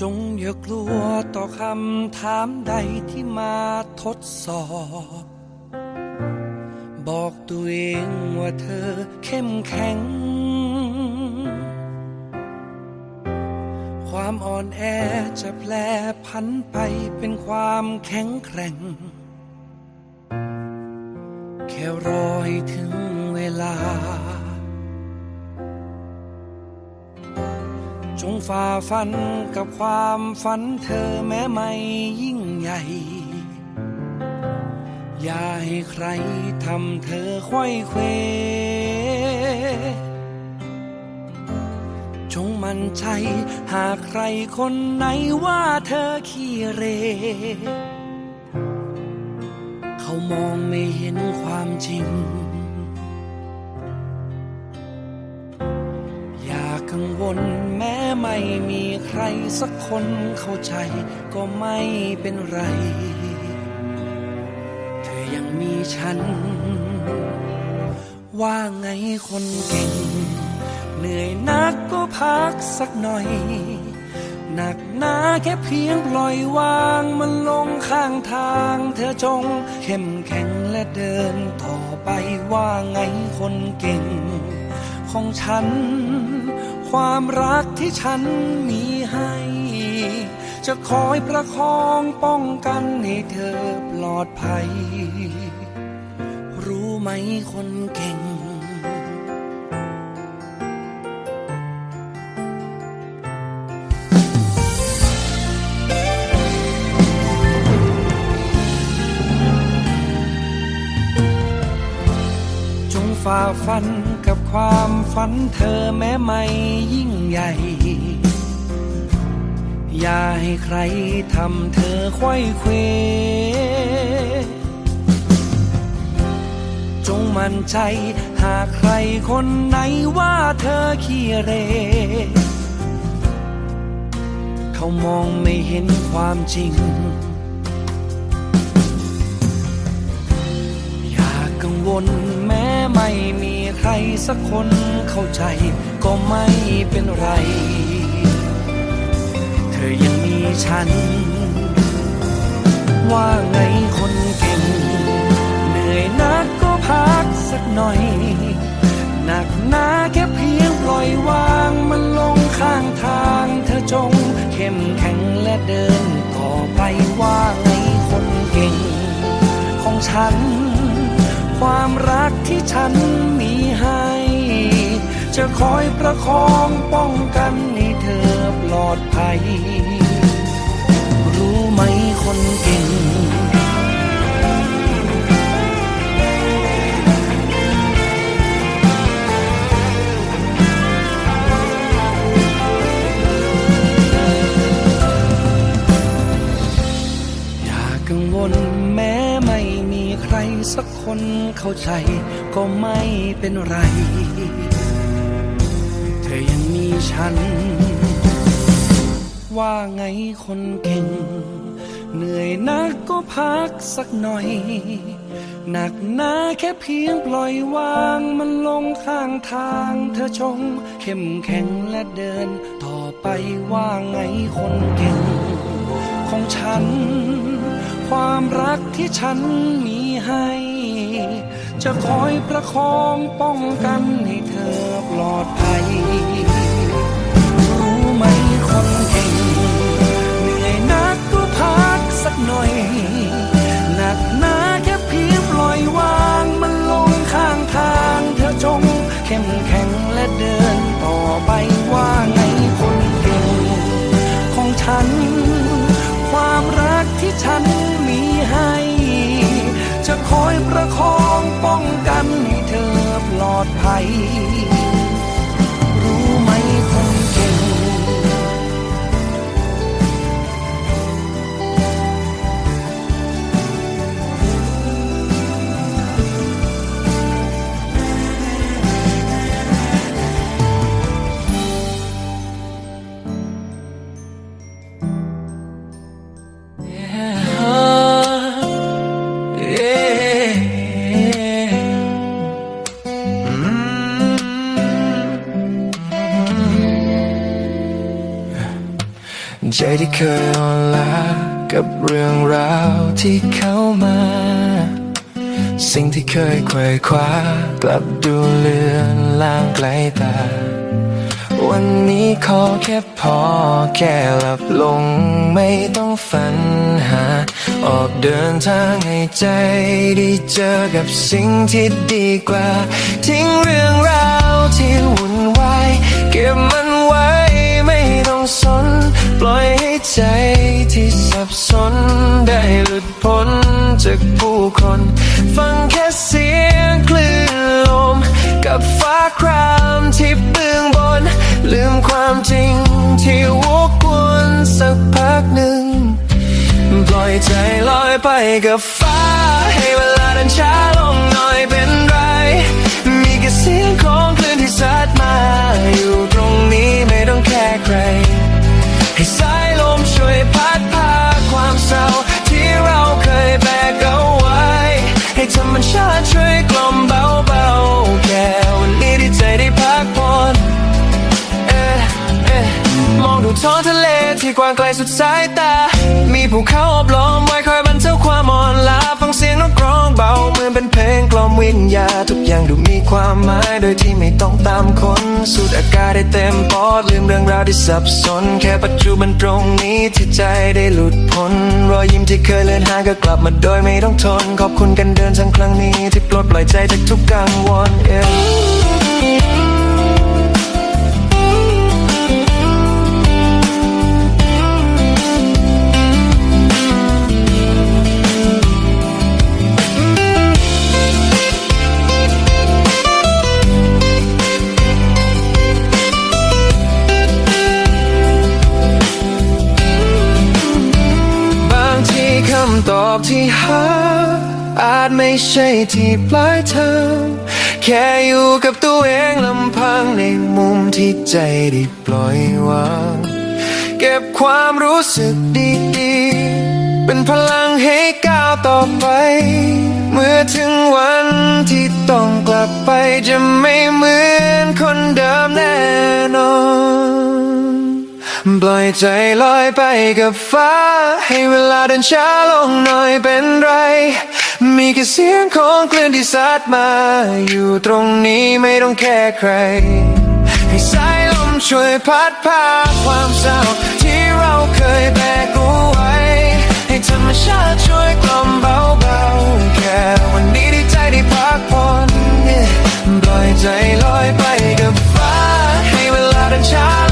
จงอย่ากลัวต่อคำถามใดที่มาทดสอบ บอกตัวเองว่าเธอเข้มแข็ง ความอ่อนแอจะแปลพันไปเป็นความแข็งแกร่ง แค่รอให้ถึงเวลา จงฝ่าฟันกับความฝันเธอแม้ไม่ยิ่งใหญ่ อย่าให้ใครทำเธอค่อยเควจงมั่นใจหากใครคนไหนว่าเธอขี้เร เขามองไม่เห็นความจริง อย่ากังวล ไม่มีใครสักคนเข้าใจก็ไม่เป็นไร เธอยังมีฉัน ว่าไงคนเก่ง เหนื่อยนักก็พักสักหน่อย หนักหนาแค่เพียงปล่อยวางมันลงข้างทางเธอจง เข้มแข็งและเดินต่อไปว่าไงคนเก่ง ของฉัน ความรักที่ฉันมีให้ จะคอยประคองป้องกันให้เธอปลอดภัย รู้ไหมคนเก่ง จงฝ่าฟัน กับความฝันเธอแม้ไม่ยิ่งใหญ่ อย่าให้ใครทำเธอค่อยเควจงมั่นใจหากใครคนไหนว่าเธอขี้เร เขามองไม่เห็นความจริง อย่ากังวล ใครสักคนเข้าใจก็ไม่เป็นไร เธอยังมีฉัน ว่าไงคนเก่ง เหนื่อยนักก็พักสักหน่อย หนักหนาแค่เพียงปล่อยวางมันลงข้างทางเธอจงเข้มแข็งและเดินต่อไปว่าไงคนเก่ง ของฉัน ความรักที่ฉัน อยประคองป้องกันให้เธอปลอดภัย รู้ไหมคนเก่ง อย่ากังวลแม้ไม่มีใครสักคนเข้าใจ ก็ไม่เป็นไร ฉัน ว่าไงคนเก่ง เหนื่อยนักก็พักสักหน่อย หนักหนาแค่เพียงปล่อยวางมันลงข้างทางเธอจงเข้มแข็งและเดิน ต่อไปว่าไงคนเก่ง ของฉัน ความรักที่ฉันมีให้จะคอยประคองป้องกันให้เธอปลอดภัย คนเก่งเหนื่อยนักก็พักสักหน่อย ใจที่เคยอ่อนล้ากับเรื่องราวที่เข้ามา สิ่งที่เคยไขว่คว้ากลับดูเลือนลางไกลตา วันนี้ขอแค่พอแค่หลับลงไม่ต้องฝันหา ออกเดินทางให้ใจได้เจอกับสิ่งที่ดีกว่า ทิ้งเรื่องราวที่วุ่นวายเก็บมันไว้ไม่ต้องสน ปล่อยให้ใจที่สับสนได้หลุดพ้นจากผู้คน ฟังแค่เสียงคลื่นลม กับฟ้าครามที่เบื้องบน ลืมความจริงที่วกวนสักพักหนึ่ง ปล่อยใจลอยไปกับฟ้าให้ ท้องทะเลที่กว้างไกลสุดสายตา มีภูเขาอบล้อมไว้คอยบรรเทาความอ่อนล้าฟังเสียงนกร้องเบาเหมือนเป็นเพลงกล่อมวิญญาทุกอย่างดูมีความหมายโดยที่ไม่ต้องตามคนสูดอากาศได้เต็มปอดลืมเรื่องราวที่สับสน แค่ปัจจุบันตรงนี้ที่ใจได้หลุดพ้นรอยยิ้มที่เคยเลือนหายก็กลับมาโดยไม่ต้องทน ขอบคุณกันเดินทั้งครั้งนี้ที่ปลดปล่อยใจจากทุกกังวล yeah. ำตอบที่หา อาจไม่ใช่ที่ปลายทางแค่อยู่กับตัวเองลำพังในมุมที่ใจได้ปล่อยวางเก็บความรู้สึกดีๆ เป็นพลังให้ก้าวต่อไป เมื่อถึงวันที่ต้องกลับไปจะไม่เหมือนคนเดิมแน่นอน ปล่อยใจลอยไปกับฟ้า ให้เวลาเดินช้าลงหน่อยเป็นไร มีแค่เสียงของคลื่นที่ซัดมา อยู่ตรงนี้ไม่ต้องแค่ใคร ให้สายลมช่วยพัดพาความเศร้า ที่เราเคยแบกเอาไว้ ให้ธรรมชาติช่วยกล่อมเบาๆแค่วันนี้ที่ใจได้พักผ่อน yeah ปล่อยใจลอยไปกับฟ้า ให้เวลาเดินช้า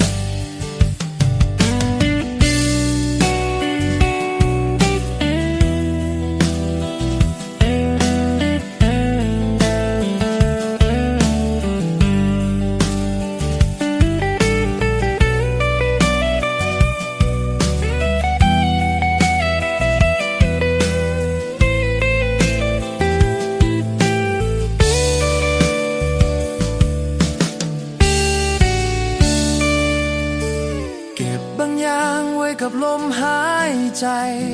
ใจ